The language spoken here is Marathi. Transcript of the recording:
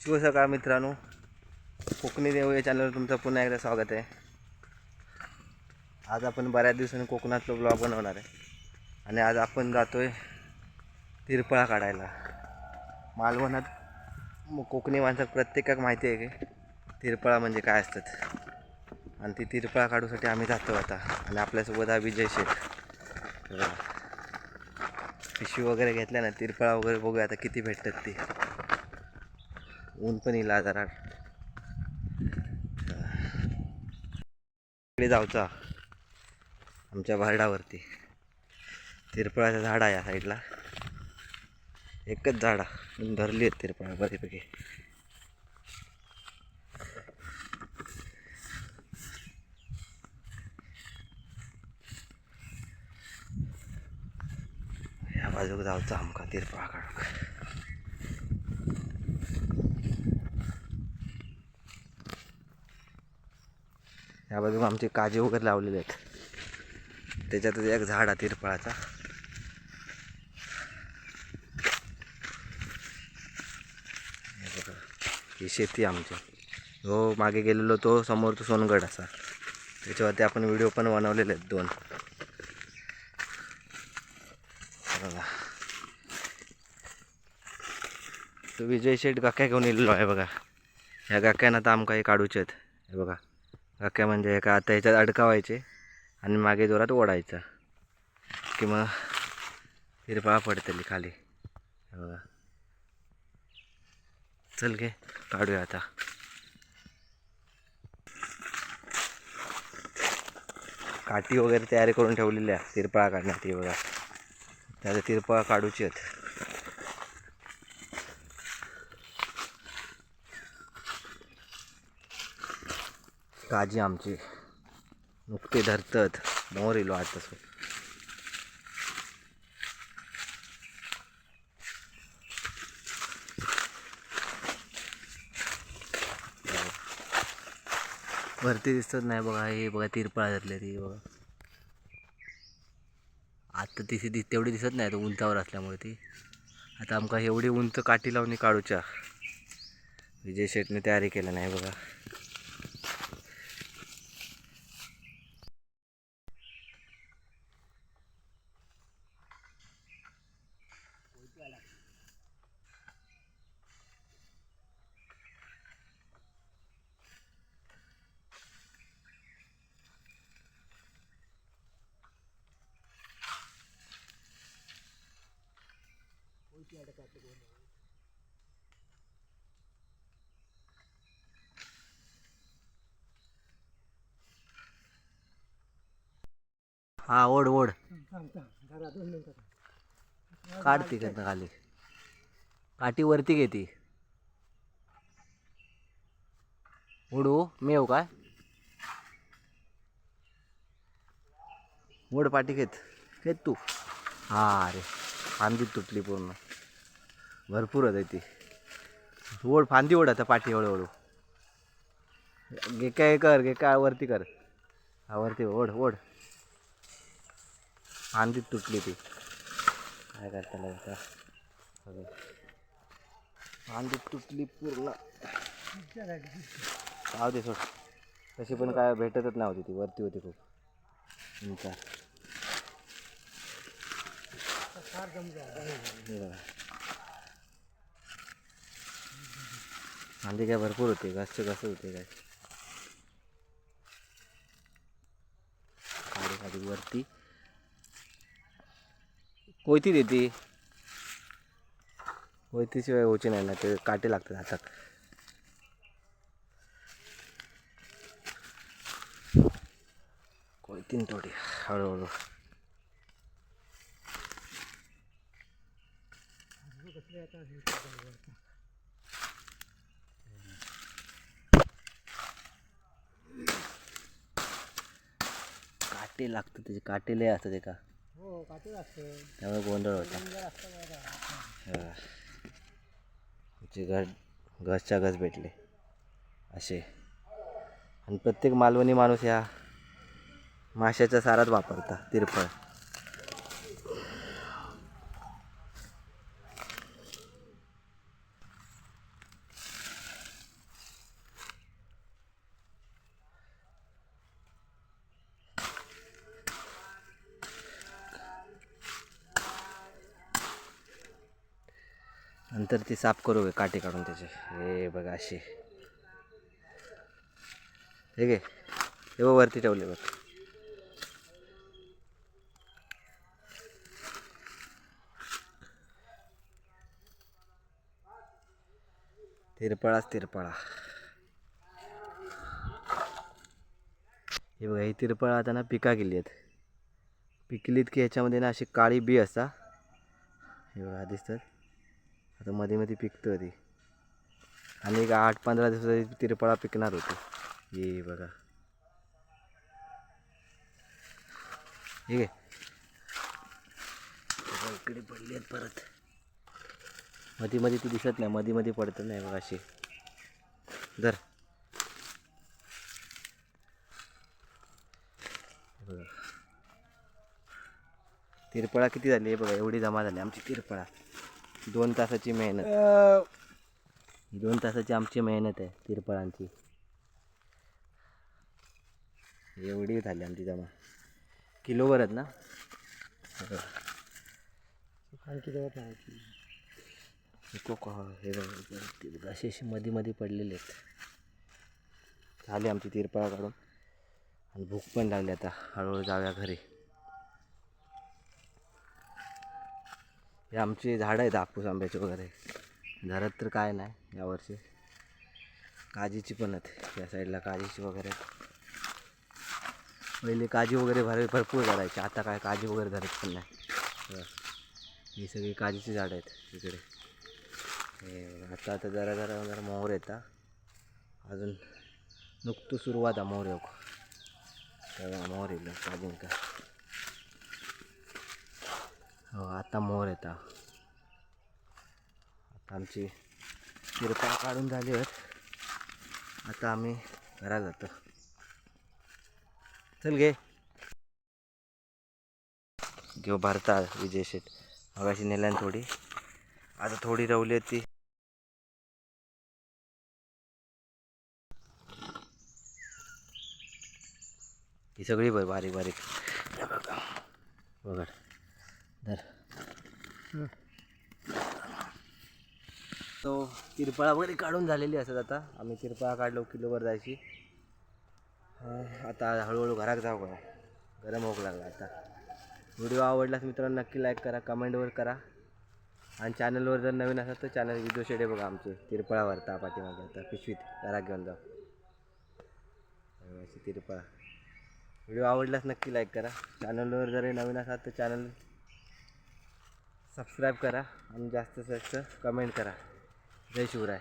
शिवसकाळ मित्रांनो. कोकणी देव या चॅनलवर तुमचं पुन्हा एकदा स्वागत आहे. आज आपण बऱ्याच दिवसांनी कोकणातलं ब्लॉग बनवणार आहे. आणि आज आपण जातो आहे तिरपळा काढायला. मालवणात मग कोकणी माणसात प्रत्येकाक माहिती आहे की तिरपळा म्हणजे काय असतात. आणि ती तिरपळा काढूसाठी आम्ही जातो आता. आणि आपल्यासोबत हा विजय शेठ पिशवी वगैरे घेतल्या ना तिरपळा वगैरे बघूया आता किती भेटतात ती. ऊन पण येईल आज इकडे जाऊचा. आमच्या भारडावरती. तिरपळाचं झाड आहे या साईडला. एकच झाड. धरली आहेत तिरपळा बऱ्यापैकी या बाजूक जाऊचा आमका तिरपळा काढूक या बाजूला आमचे काजे वगैरे लावलेले आहेत. त्याच्यातच एक झाड आहे तिरफळाचा ही शेती आमची. हो मागे गेलेलो तो समोर तो सोनगड असा. त्याच्यावरती आपण व्हिडिओ पण बनवलेले आहेत दोन. बघा. तो विजय शेठ गाक्या घेऊन येलेलो आहे बघा. ह्या गाक्यानं आता आमकां हे काढूचे आहेत. हे बघा. गाक्या म्हणजे का आता ह्याच्यात अडकावायचे आणि मागे जोरात ओढायचा. की मग हिरपा पडतली खाली. बघा. चल घे काढूया आता. काठी वगैरे तयारी करून ठेवलेली आहे काढण्यात बघा. त्याचा तिरपाळा काढूची आहेत. काजी आमची. नुकते धरतात मोर इलो आज तसं. वरती दिसतच नाही बघा हे बघा तिरपाळ धरले ती बघा. आता तिथे दि तेवढी दिसत नाही तर उंचावर असल्यामुळे ती. आता आमका एवढी उंच काठी लावून काढूच्या. विजय शेटने तयारी केलं नाही बघा. हा ओढ ओढ. काढ ती करता खाली. काठी वरती घेते उडू मी येऊ काय? ओढ पाठी घेत. घेत तू. हा अरे फांदी तुटली पूर्ण. भरपूर होत ती. ओढ फांदी ओढ आता पाठी हळूहळू. घे काय कर गे काय वरती कर. हा वरती ओढ ओढ. फांदी तुटली ती. काय करता लागता फांदी तुटली पूर्ण. जाऊ दे सोड. तशी पण काय भेटतच नव्हती ती. वरती होती खूप. उंच. हे काय भरपूर होते घसचे कसं होते काय? वरती. कोयती देते. कोयतीशिवाय होची नाही ना ते काटे लागतात हातात. कोयतीन थोडी हळूहळू. काटे लागतात त्याचे काटे लय असतात एका. हो काटे त्यामुळे गोंधळ होता. घर घसच्या घस भेटले. असे. आणि प्रत्येक मालवणी माणूस ह्या माशाच्या सारात वापरता तिरफळ. नंतर ती साफ करू गे काटे काढून त्याचे. हे बघा असे. हे घे. हे बघ वरती ठेवले बघ. तिरपळाच तिरपळा. हे बघा ही तिरपळा आता ना पिका गेली आहेत. पिकलीत की ह्याच्यामध्ये ना अशी काळी बी असा. हे बघा दिसतात. आता मध्ये मध्ये पिकतं ते. आणि एक आठ पंधरा दिवसाची तिरपळा पिकणार होती. हे बघा. ठीक आहे इकडे पडली आहेत परत. मध्ये मध्ये ती दिसत नाही. मध्ये मध्ये पडत नाही बघा अशी. धर. तिरपळा किती झाली हे बघा. एवढी जमा झाली. आमची तिरपळा. दोन तासाची मेहनत. दोन तासाची आमची मेहनत आहे तिरपळांची. एवढी झाली आमची जमा. किलोवर आहेत ना? हे बघा, असे असे मध्ये मध्ये पडलेले आहेत. झाली आमची तिरपळा काढून. आणि भूक पण लागली आता हळूहळू जाऊया घरी. हे आमची झाडं आहेत हापूस आंब्याचे वगैरे. घरात तर काय नाही यावर्षी काजीची पण आहेत. या साईडला काजीची वगैरे. आहेत. पहिले काजी वगैरे भर भरपूर धरायची आता काय काजी वगैरे धरत पण नाही. ही सगळी काजीची झाडं आहेत इकडे. हे आता आता जरा जरा जरा मोहर येतात अजून नुकतं सुरुवात आहे मोहर येऊ मोहर येईल अजून हो, आता मोर येता आता आमची किरपा काढून झाली आहेत. आता आम्ही घरा जातो. चल घे. घेऊ भरता विजय शेठ. मगाशी नेल्यान थोडी. आता थोडी रवली आहे ती. ही सगळी बारीक बारीक बघा. बघा. धर. तो तिरपळा वगैरे काढून झालेली असत आता. आम्ही तिरपळा काढलो किलोवर जायची. हा, आता हळूहळू घरात जाऊ का? गरम होऊ लागला आता. व्हिडिओ आवडलास मित्रांनो नक्की लाईक करा कमेंटवर करा. आणि चॅनलवर जर नवीन असाल तर चॅनल विजो शेडे बघा आमचे. तिरपळावर ता पाठीमागे आता पिशवीत घरात घेऊन जाऊ. तिरपळा व्हिडिओ आवडल्यास नक्की लाईक करा. चॅनलवर जर नवीन असाल तर चॅनल सबस्क्राईब करा आणि जास्तीत जास्त कमेंट करा. जय शिवराय.